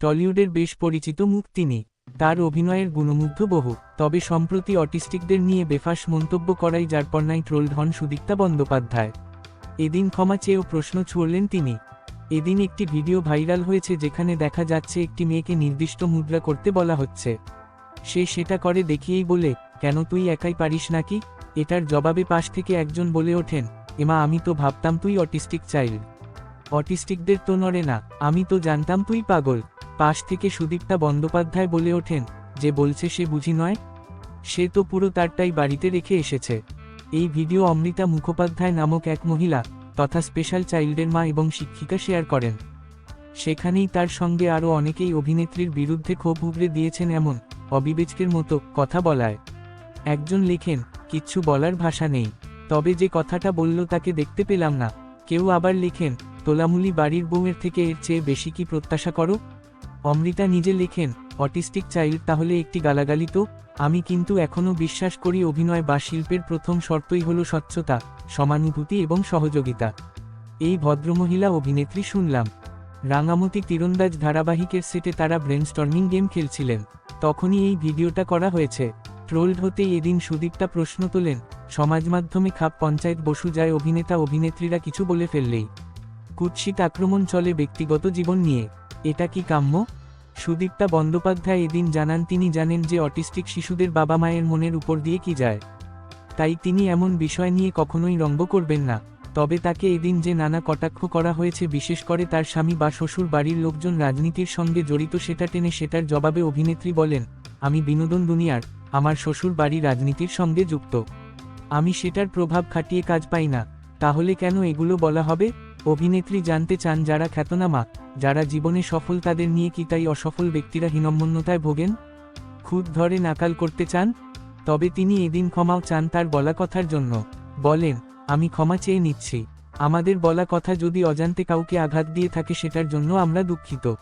টলিউডের বেশ পরিচিত মুখ তিনি তার অভিনয়ের গুণমুগ্ধ বহু, তবে সম্প্রতি অটিস্টিকদের নিয়ে বেফাস মন্তব্য করাই যার পর্নায় ট্রোলড হন সুদীপ্তা বন্দ্যোপাধ্যায়। এদিন ক্ষমা চেয়েও প্রশ্ন ছুড়লেন তিনি। এদিন একটি ভিডিও ভাইরাল হয়েছে যেখানে দেখা যাচ্ছে একটি মেয়েকে নির্দিষ্ট মুদ্রা করতে বলা হচ্ছে। সে সেটা করে দেখিয়েই বলে, কেন তুই একাই পারিস নাকি? এটার জবাবে পাশ থেকে একজন বলে ওঠেন, এমা, আমি তো ভাবতাম তুই অটিস্টিক চাইল্ড। অটিস্টিকদের তো নড়ে না, আমি তো জানতাম তুই পাগল। পাশ থেকে সুদীপ্তা বন্দ্যোপাধ্যায় বলে ওঠেন, যে বলছে সে বুঝি নয়? সে তো পুরো তারটাই বাড়িতে রেখে এসেছে। এই ভিডিও অমৃতা মুখোপাধ্যায় নামক এক মহিলা, তথা স্পেশাল চাইল্ডের মা এবং শিক্ষিকা শেয়ার করেন। সেখানেই তার সঙ্গে আরও অনেকেই অভিনেত্রীর বিরুদ্ধে ক্ষোভ উগরে দিয়েছেন এমন, অবিবেচকের মতো কথা বলায়। একজন লেখেন কিচ্ছু বলার ভাষা নেই। তবে যে কথাটা বলল তাকে দেখতে পেলাম না। কেউ আবার লেখেন, তোলামুলি বাড়ির বউয়ের থেকে এর চেয়ে বেশি কি প্রত্যাশা করো? অমৃতা নিজে লেখেন, অটিস্টিক চাইল্ড তাহলে একটি গালাগালি তো? আমি কিন্তু এখনও বিশ্বাস করি অভিনয় বা শিল্পের প্রথম শর্তই হল স্বচ্ছতা, সমানুভূতি এবং সহযোগিতা। এই ভদ্রমহিলা অভিনেত্রী শুনলাম। রাঙামতি তীরন্দাজ ধারাবাহিকের সেটে তারা ব্রেনস্টর্মিং গেম খেলছিলেন। তখনই এই ভিডিওটা করা হয়েছে। ট্রোলড হতেই এদিন সুদীপটা প্রশ্ন তোলেন, সমাজ মাধ্যমে খাপ পঞ্চায়েত বসু যায় অভিনেতা অভিনেত্রীরা কিছু বলে ফেললেই। কুৎসিত আক্রমণ চলে ব্যক্তিগত জীবন নিয়ে। এটা কি কাম্য? সুদীপ্তা বন্দ্যোপাধ্যায় এদিন জানান তিনি জানেন যে অটিস্টিক শিশুদের বাবা মায়ের মনের উপর দিয়ে কি যায়। তাই তিনি এমন বিষয় নিয়ে কখনোই রঙ্গ করবেন না। তবে তাকে এদিন যে নানা কটাক্ষ করা হয়েছে, বিশেষ করে তার স্বামী বা শ্বশুর বাড়ির লোকজন রাজনীতির সঙ্গে জড়িত সেটা টেনে সেটার জবাবে অভিনেত্রী বলেন, আমি বিনোদন দুনিয়ার, আমার শ্বশুর বাড়ি রাজনীতির সঙ্গে যুক্ত। আমি সেটার প্রভাব খাটিয়ে কাজ পাই না। তাহলে কেন এগুলো বলা হবে? অভিনেত্রী জানতে চান যারা খ্যাতনামা, যারা জীবনে সফল তাদের নিয়ে কি তাই অসফল ব্যক্তিরা হীনম্মন্যতায় ভোগেন? খুদ ধরে নাকাল করতে চান? তবে তিনি এদিন ক্ষমাও চান তার বলা কথার জন্য। বলেন, আমি ক্ষমা চেয়ে নিচ্ছি। আমাদের বলা কথা যদি অজান্তে কাউকে আঘাত দিয়ে থাকে সেটার জন্য আমরা দুঃখিত।